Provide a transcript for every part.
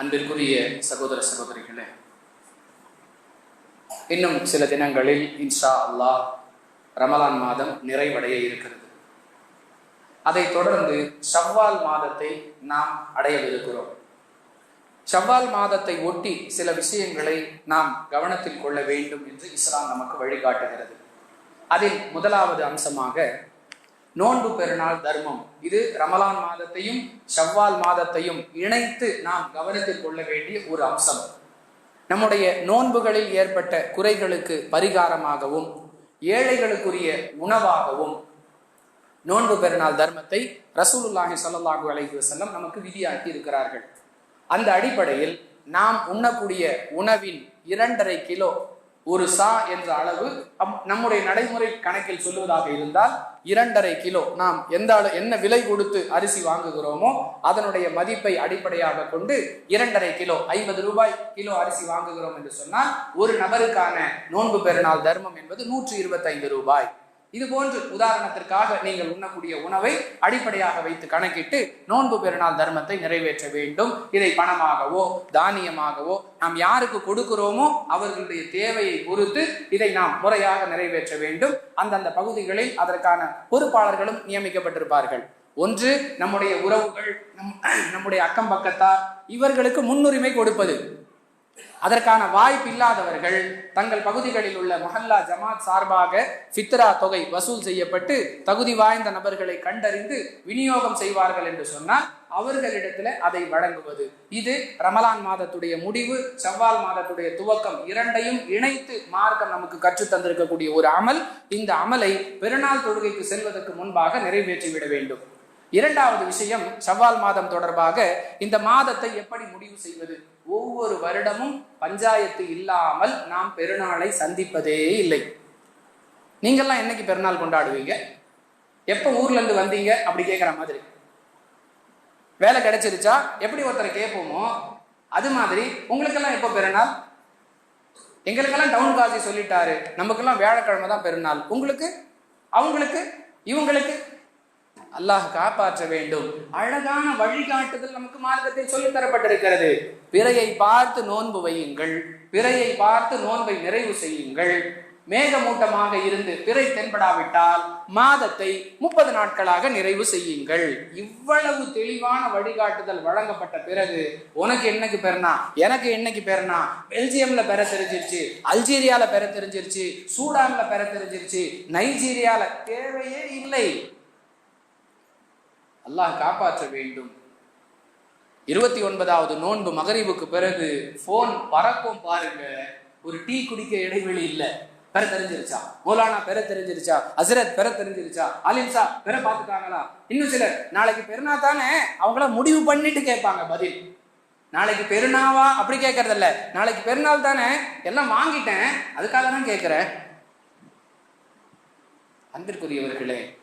அன்பிற்குரிய சகோதர சகோதரிகளே இன்னும் சில தினங்களில் இன்ஷா அல்லாஹ் ரமலான் மாதம் நிறைவடைய இருக்கிறது. அதைத் தொடர்ந்து ஷவ்வால் மாதத்தை நாம் அடையவிருக்கிறோம். ஷவ்வால் மாதத்தை ஒட்டி சில விஷயங்களை நாம் கவனத்தில் கொள்ள வேண்டும் என்று இஸ்லாம் நமக்கு வழிகாட்டுகிறது. அதில் முதலாவது அம்சமாக நோன்பு பெருநாள் தர்மம். இது ரமலான் மாதத்தையும் ஷவ்வால் மாதத்தையும் இணைத்து நாம் கவனத்தில் கொள்ள வேண்டிய ஒரு அம்சம். நம்முடைய நோன்புகளில் ஏற்பட்ட குறைகளுக்கு பரிகாரமாகவும் ஏழைகளுக்குரிய உணவாகவும் நோன்பு பெருநாள் தர்மத்தை ரசூலுல்லாஹி ஸல்லல்லாஹு அலைஹி வசல்லம் நமக்கு விதியாக்கி இருக்கிறார்கள். அந்த அடிப்படையில் நாம் உண்ணக்கூடிய உணவின் இரண்டரை கிலோ ஒரு சா என்ற அளவு நம்முடைய நடைமுறை கணக்கில் சொல்லுவதாக இருந்தால் இரண்டரை கிலோ நாம் எந்த அளவு என்ன விலை கொடுத்து அரிசி வாங்குகிறோமோ அதனுடைய மதிப்பை அடிப்படையாக கொண்டு இரண்டரை கிலோ ஐம்பது ரூபாய் கிலோ அரிசி வாங்குகிறோம் என்று சொன்னால் ஒரு நபருக்கான நோன்பு பெருநாள் தர்மம் என்பது நூற்றி இருபத்தைந்து ரூபாய். இது போன்று உதாரணத்திற்காக நீங்கள் உண்ணக்கூடிய உணவை அடிப்படையாக வைத்து கணக்கிட்டு நோன்பு பெருநாள் தர்மத்தை நிறைவேற்ற வேண்டும். இதை பணமாகவோ தானியமாகவோ நாம் யாருக்கு கொடுக்கிறோமோ அவர்களுடைய தேவையை பொறுத்து இதை நாம் முறையாக நிறைவேற்ற வேண்டும். அந்தந்த பகுதிகளில் அதற்கான பொறுப்பாளர்களும் நியமிக்கப்பட்டிருப்பார்கள். ஒன்று நம்முடைய உறவுகள் நம் நம்முடைய அக்கம் பக்கத்தார் இவர்களுக்கு முன்னுரிமை கொடுப்பது. அதற்கான வாய்ப்பு இல்லாதவர்கள் தங்கள் பகுதிகளில் உள்ள மஹல்லா ஜமாத் சார்பாக ஃபித்ரா தொகை வசூல் செய்யப்பட்டு தகுதி வாய்ந்த நபர்களை கண்டறிந்து விநியோகம் செய்வார்கள் என்று சொன்னால் அவர்களிடத்துல அதை வழங்குவது. இது ரமலான் மாதத்துடைய முடிவு செவ்வால் மாதத்துடைய துவக்கம் இரண்டையும் இணைத்து மார்க்கம் நமக்கு கற்று தந்திருக்கக்கூடிய ஒரு அமல். இந்த அமலை பெருநாள் தொழுகைக்கு செல்வதற்கு முன்பாக நிறைவேற்றி விட வேண்டும். இரண்டாவது விஷயம் சவால் மாதம் தொடர்பாக இந்த மாதத்தை எப்படி முடிவு செய்வது? ஒவ்வொரு வருடமும் பஞ்சாயத்து இல்லாமல் நாம் பெருநாளை சந்திப்பதே இல்லை. நீங்கள்லாம் என்னைக்கு பெருநாள் கொண்டாடுவீங்க? எப்போ ஊர்ல இருந்து வந்தீங்க? அப்படி கேட்குற மாதிரி. வேலை கிடைச்சிருச்சா? எப்படி ஒருத்தரை கேட்போமோ அது மாதிரி. உங்களுக்கெல்லாம் எப்போ பெருநாள்? எங்களுக்கெல்லாம் டவுன் காசி சொல்லிட்டாரு. நமக்கெல்லாம் வியாழக்கிழமை தான் பெருநாள். உங்களுக்கு? அவங்களுக்கு? இவங்களுக்கு? அல்லாஹ் காப்பாற்ற வேண்டும். அழகான வழிகாட்டுதல் நமக்கு மார்க்கத்தில் சொல்லித் தரப்பட்டிருக்கிறது பிறையை பார்த்து நோன்பு வையுங்கள். பிறையை பார்த்து நோன்பை நிறைவு செய்யுங்கள். மேகமூட்டமாக இருந்து பிறை தென்படாவிட்டால் மாதத்தை முப்பது நாட்களாக நிறைவு செய்யுங்கள். இவ்வளவு தெளிவான வழிகாட்டுதல் வழங்கப்பட்ட பிறகு உனக்கு என்னைக்கு பெறனா எனக்கு என்னைக்கு பெறனா பெல்ஜியம்ல பெற தெரிஞ்சிருச்சு அல்ஜீரியால பெற தெரிஞ்சிருச்சு சூடான்ல பெற தெரிஞ்சிருச்சு நைஜீரியால தேவையே இல்லை. அல்லாஹ் காப்பாற்ற வேண்டும். இருபத்தி ஒன்பதாவது நோன்பு மகரீபுக்கு பிறகு போன் பறக்கும் பாருங்க. ஒரு டீ குடிக்க இடைவெளி இல்லை. பெற தெரிஞ்சிருச்சா? மௌலானா பெற தெரிஞ்சிருச்சா? அசரத் பெற தெரிஞ்சிருச்சா? அலிம்சா பெற பார்த்துட்டாங்களா? இன்னும் சிலர் நாளைக்கு பெருனா தானே? அவங்கள முடிவு பண்ணிட்டு கேட்பாங்க பதில். நாளைக்கு பெருநாவா அப்படி கேட்கறது இல்ல நாளைக்கு பெருநாள் தானே? எல்லாம் வாங்கிட்டேன். அதுக்காக தான் கேட்கிறேன். அன்பிற்குரியவர்களே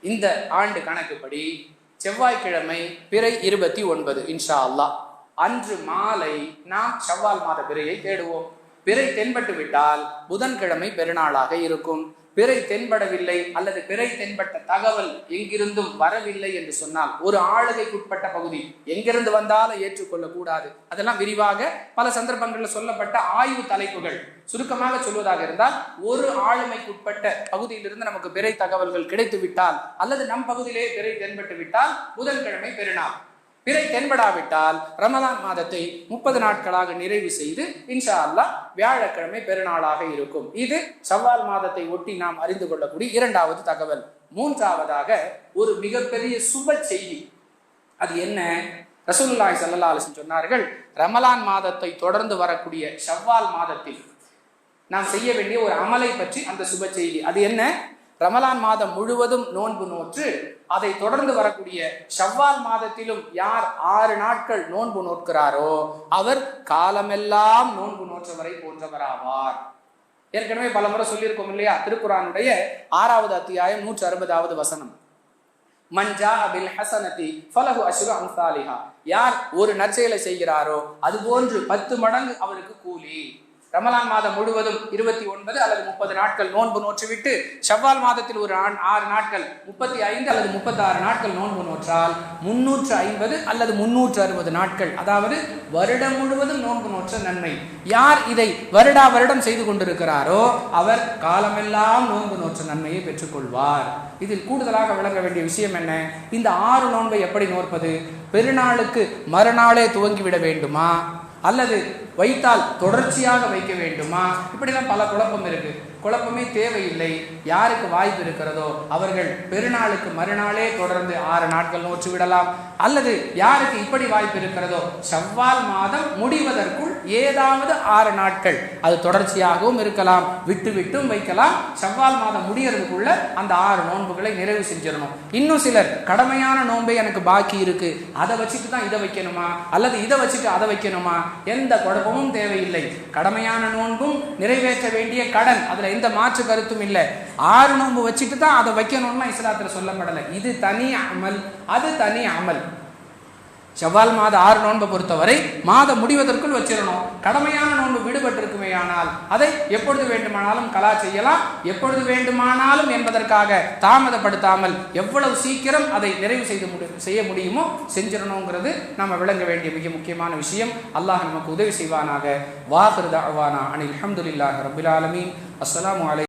இந்த ஆண்டு கணக்குப்படி செவ்வாய்க்கிழமை பிறை இருபத்தி ஒன்பது இன்ஷா அல்லாஹ் அன்று மாலை நாம் செவ்வால் மாத பிறையை தேடுவோம். பிறை தென்பட்டு விட்டால் புதன்கிழமை பெருநாளாக இருக்கும். பிறை தென்படவில்லை அல்லது பிறை தென்பட்ட தகவல் எங்கிருந்தும் வரவில்லை என்று சொன்னால் ஒரு ஆளுகைக்குட்பட்ட பகுதி எங்கிருந்து வந்தாலும் ஏற்றுக்கொள்ள கூடாது அதெல்லாம் விரிவாக பல சந்தர்ப்பங்களில் சொல்லப்பட்ட ஆய்வு தலைப்புகள் சுருக்கமாக சொல்வதாக இருந்தால் ஒரு ஆளுமைக்குட்பட்ட பகுதியிலிருந்து நமக்கு பிறை தகவல்கள் கிடைத்து விட்டால் அல்லது நம் பகுதியிலே பிறை தென்பட்டு விட்டால் புதன்கிழமை பெருநாள். பிறை தென்படாவிட்டால் ரமலான் மாதத்தை முப்பது நாட்களாக நிறைவு செய்து இன்ஷா அல்லாஹ் வியாழக்கிழமை பெருநாளாக இருக்கும். இது சவ்வால் மாதத்தை ஒட்டி நாம் அறிந்து கொள்ளக்கூடிய இரண்டாவது தகவல். மூன்றாவதாக ஒரு மிகப்பெரிய சுப செய்தி. அது என்ன? ரசூல்லாய் சல்லா அலிசன் சொன்னார்கள் ரமலான் மாதத்தை தொடர்ந்து வரக்கூடிய ஷவ்வால் மாதத்தில் நாம் செய்ய வேண்டிய ஒரு அமலை பற்றி அந்த சுப செய்தி. அது என்ன? ரமலான் மாதம் முழுவதும் நோன்பு நோற்று அதை தொடர்ந்து வரக்கூடிய ஷவ்வால் மாதத்திலும் யார் ஆறு நாட்கள் நோன்பு நோட்கிறாரோ அவர் காலமெல்லாம் நோன்பு நோற்றவரை போன்றவராவார். ஏற்கனவே பல முறை சொல்லியிருக்கோம் இல்லையா? திருக்குறானுடைய ஆறாவது அத்தியாயம் நூற்றி அறுபதாவது வசனம் மஞ்சா அபில் ஹசனதி ஃபலஹு அசுர அம்சாலிஹா. யார் ஒரு நற்செயலை செய்கிறாரோ அது போன்று பத்து மடங்கு அவருக்கு கூலி. ரமலான் மாதம் முழுவதும் இருபத்தி ஒன்பது அல்லது முப்பது நாட்கள் நோன்பு நோற்றுவிட்டு ஷவ்வால் மாதத்தில் ஒரு ஆண் ஆறு நாட்கள் முப்பத்தி ஐந்து அல்லது முப்பத்தி ஆறு நாட்கள் நோன்பு நோற்றால் முன்னூற்று ஐம்பது அல்லது முன்னூற்று அறுபது நாட்கள். அதாவது வருடம் முழுவதும் நோன்பு நோற்ற நன்மை. யார் இதை வருடா வருடம் செய்து கொண்டிருக்கிறாரோ அவர் காலமெல்லாம் நோன்பு நோற்ற நன்மையை பெற்றுக்கொள்வார். இதில் கூடுதலாக விளங்க வேண்டிய விஷயம் என்ன? இந்த ஆறு நோன்பை எப்படி நோற்பது? பெருநாளுக்கு மறுநாளே துவங்கிவிட வேண்டுமா? அல்லது வைத்தால் தொடர்ச்சியாக வைக்க வேண்டுமா? இப்படிலாம் பல குழப்பம் இருக்கு. குழப்பமே தேவையில்லை. யாருக்கு வாய்ப்பு இருக்கிறதோ அவர்கள் பெருநாளுக்கு மறுநாளே தொடர்ந்து ஆறு நாட்கள் நோற்று விடலாம். அல்லது யாருக்கு இப்படி வாய்ப்பு இருக்கிறதோ செவ்வால் மாதம் முடிவதற்குள் ஏதாவது ஆறு நாட்கள் அது தொடர்ச்சியாகவும் இருக்கலாம். விட்டு விட்டும் வைக்கலாம். செவ்வால் மாதம் முடியறதுக்குள்ள அந்த ஆறு நோன்புகளை நிறைவு செஞ்சிடணும். இன்னும் சிலர் கடமையான நோன்பே எனக்கு பாக்கி இருக்கு. அதை வச்சுட்டு தான் இதை வைக்கணுமா? அல்லது இதை வச்சுட்டு அதை வைக்கணுமா? எந்த குழப்பமும் தேவையில்லை. கடமையான நோன்பும் நிறைவேற்ற வேண்டிய கடன் அதுல எந்த மாற்று கருத்தும் இல்லை. ஆறு நோன்பு வச்சுட்டு தான் அதை வைக்கணும்னா இஸ்லாத்தில் சொல்லப்படலை இது தனி அமல். அது தனி அமல். செவ்வால் மாத ஆறு நோன்பை பொறுத்தவரை மாதம் முடிவதற்குள் வச்சிடணும். கடமையான நோன்பு விடுபட்டிருக்குமே ஆனால் அதை எப்பொழுது வேண்டுமானாலும் கலா செய்யலாம். எப்பொழுது வேண்டுமானாலும் என்பதற்காக தாமதப்படுத்தாமல் எவ்வளவு சீக்கிரம் அதை நிறைவு செய்து செய்ய முடியுமோ செஞ்சிடணுங்கிறது நம்ம விளங்க வேண்டிய மிக முக்கியமான விஷயம். அல்லாஹ் நமக்கு உதவி செய்வானாக. வாஹிருத அனில் அஹமதுல்லாஹ் ரபுல் ஆலமீன். அஸ்லாம் வலை